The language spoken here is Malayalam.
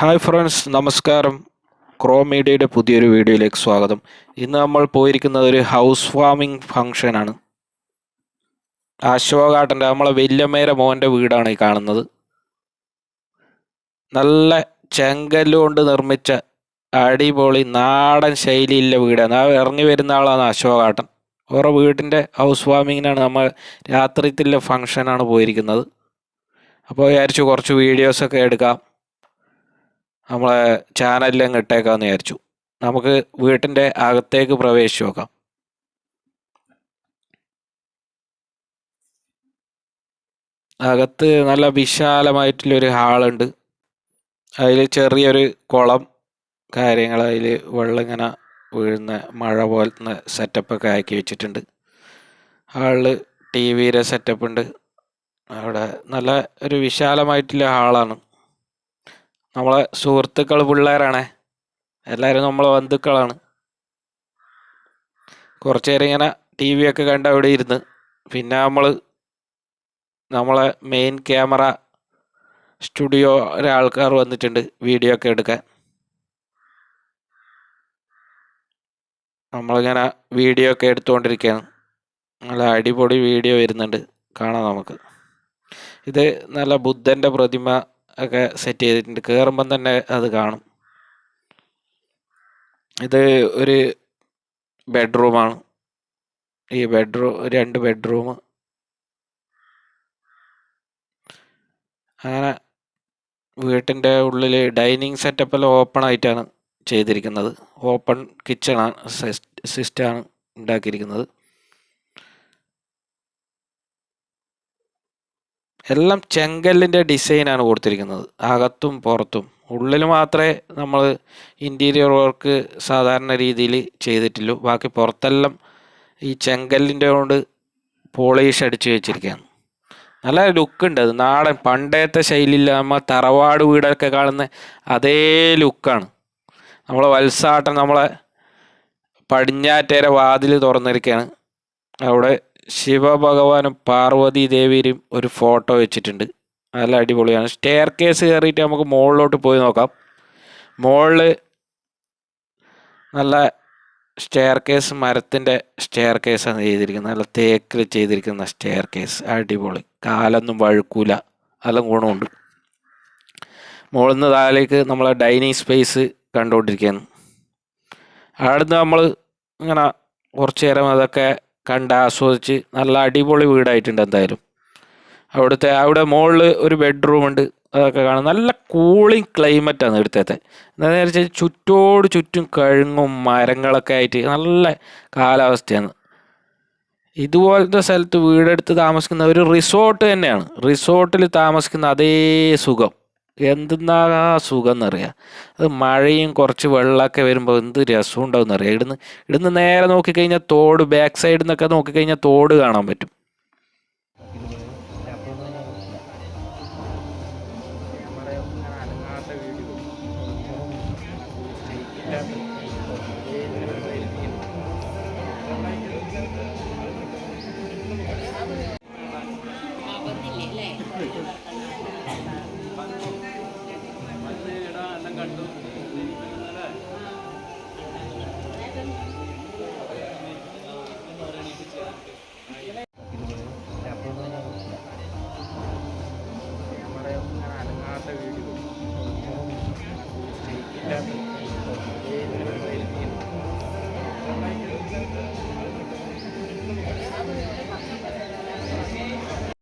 ഹായ് ഫ്രണ്ട്സ് നമസ്കാരം. ക്രോ മീഡിയയുടെ പുതിയൊരു വീഡിയോയിലേക്ക് സ്വാഗതം. ഇന്ന് നമ്മൾ പോയിരിക്കുന്നത് ഒരു ഹൗസ് വാമിംഗ് ഫംഗ്ഷനാണ് അശോകാട്ടന്റെ നമ്മളെ വല്യമ്മേരെ മോന്റെ വീടാണ് ഈ കാണുന്നത്. നല്ല ചെങ്കല്ലുകൊണ്ട് നിർമ്മിച്ച അടിപൊളി നാടൻ ശൈലിയിലെ വീടാണ്. ആ ഇറങ്ങി വരുന്ന ആളാണ് അശോകാട്ടൻ. ഓരോ വീടിന്റെ ഹൗസ് വാമിങ്ങിനാണ് നമ്മൾ രാത്രിത്തിലെ ഫങ്ഷനാണ് പോയിരിക്കുന്നത്. അപ്പോൾ വിചാരിച്ചു കുറച്ച് വീഡിയോസൊക്കെ എടുക്കാം. നമ്മളെ ചാനലിലും ഇട്ടേക്കാമെന്ന് വിചാരിച്ചു. നമുക്ക് വീട്ടിന്റെ അകത്തേക്ക് പ്രവേശിച്ച് നോക്കാം. അകത്ത് നല്ല വിശാലമായിട്ടുള്ളൊരു ഹാളുണ്ട്. അതിൽ ചെറിയൊരു കുളം കാര്യങ്ങൾ അതിൽ വെള്ളം ഇങ്ങനെ വീഴുന്ന മഴ പോലത്തെ സെറ്റപ്പൊക്കെ ആക്കി വെച്ചിട്ടുണ്ട്. ഹാളിൽ ടി വിയുടെ സെറ്റപ്പ് ഉണ്ട്. അവിടെ നല്ല ഒരു വിശാലമായിട്ടുള്ള ഹാളാണ് നമ്മളെ സുഹൃത്തുക്കൾ പിള്ളേരാണേ. എല്ലാവരും നമ്മളെ ബന്ധുക്കളാണ്. കുറച്ച് നേരം ഇങ്ങനെ ടി വി ഒക്കെ കണ്ട് അവിടെ ഇരുന്ന് പിന്നെ നമ്മൾ നമ്മളെ മെയിൻ ക്യാമറ സ്റ്റുഡിയോ ഒരാൾക്കാർ വന്നിട്ടുണ്ട് വീഡിയോ ഒക്കെ എടുക്കാൻ. നമ്മളിങ്ങനെ വീഡിയോ ഒക്കെ എടുത്തുകൊണ്ടിരിക്കുകയാണ്. നല്ല അടിപൊളി വീഡിയോ വരുന്നുണ്ട്. കാണാം നമുക്ക്. ഇത് നല്ല ബുദ്ധന്റെ പ്രതിമ ഒക്കെ സെറ്റ് ചെയ്തിട്ടുണ്ട്. കയറുമ്പം തന്നെ അത് കാണും. ഇത് ഒരു ബെഡ്റൂമാണ് ഈ ബെഡ്റൂം രണ്ട് ബെഡ്റൂം അങ്ങനെ വീട്ടിന്റെ ഉള്ളിൽ ഡൈനിങ് സെറ്റപ്പ് എല്ലാം ഓപ്പൺ ആയിട്ടാണ്. ചെയ്തിരിക്കുന്നത്. ഓപ്പൺ കിച്ചണാണ് സിസ്റ്റമാണ് ഉണ്ടാക്കിയിരിക്കുന്നത്. എല്ലാം ചെങ്കല്ലിന്റെ ഡിസൈനാണ് കൊടുത്തിരിക്കുന്നത്. അകത്തും പുറത്തും. ഉള്ളിൽ മാത്രമേ നമ്മൾ ഇന്റീരിയർ വർക്ക് സാധാരണ രീതിയിൽ ചെയ്തിട്ടുള്ളൂ. ബാക്കി പുറത്തെല്ലാം ഈ ചെങ്കല്ലിന്റെ കൊണ്ട് പോളിഷ് അടിച്ച് വെച്ചിരിക്കുകയാണ്. നല്ല ലുക്കുണ്ട് അത് നാടൻ പണ്ടത്തെ ശൈലിയിൽ നമ്മൾ തറവാട് വീടൊക്കെ കാണുന്ന അതേ ലുക്കാണ് നമ്മളെ വത്സാട്ടൻ നമ്മളെ പടിഞ്ഞാറ്റേരെ വാതിൽ തുറന്നിരിക്കുകയാണ് അവിടെ ശിവഭഗവാനും പാർവതി ദേവിയും ഒരു ഫോട്ടോ വെച്ചിട്ടുണ്ട്. നല്ല അടിപൊളിയാണ്. സ്റ്റെയർ കേസ് കയറിയിട്ട് നമുക്ക് മുകളിലോട്ട് പോയി നോക്കാം. മുകളിൽ നല്ല സ്റ്റെയർ കേസ് മരത്തിന്റെ സ്റ്റെയർ കേസാണ് ചെയ്തിരിക്കുന്നത്. നല്ല തേക്കിൽ ചെയ്തിരിക്കുന്ന സ്റ്റെയർ കേസ് അടിപൊളി. കാലൊന്നും വഴുക്കൂല. നല്ല ഗുണമുണ്ട്. മുകളിൽ നിന്ന് താഴേക്ക് നമ്മളെ ഡൈനിങ് സ്പേസ് കണ്ടുകൊണ്ടിരിക്കുകയാണ് അവിടുന്ന് നമ്മൾ ഇങ്ങനെ കുറച്ച് നേരം അതൊക്കെ കണ്ട് ആസ്വദിച്ച് നല്ല അടിപൊളി വീടായിട്ടുണ്ട് എന്തായാലും. അവിടുത്തെ അവിടെ മുകളിൽ ഒരു ബെഡ്റൂം ഉണ്ട് അതൊക്കെ കാണാം നല്ല കൂളിങ് ക്ലൈമറ്റാണ് ഇവിടുത്തെ എന്താണെന്ന് വെച്ചാൽ ചുറ്റോട് ചുറ്റും കഴുങ്ങും മരങ്ങളൊക്കെ ആയിട്ട് നല്ല കാലാവസ്ഥയാണ്. ഇതുപോലത്തെ സ്ഥലത്ത് വീടെടുത്ത് താമസിക്കുന്ന ഒരു റിസോർട്ട് തന്നെയാണ്. റിസോർട്ടിൽ താമസിക്കുന്ന അതേ സുഖം. എന്തെന്നാ സുഖം എന്നറിയാം അത് മഴയും കുറച്ച് വെള്ളമൊക്കെ വരുമ്പോൾ എന്ത് രസം ഉണ്ടാവും എന്നറിയാം ഇടുന്ന് ഇവിടുന്ന് നേരെ നോക്കിക്കഴിഞ്ഞാൽ തോട് ബാക്ക് സൈഡിൽ നിന്നൊക്കെ നോക്കിക്കഴിഞ്ഞാൽ തോട് കാണാൻ പറ്റും. നമ്മുടെ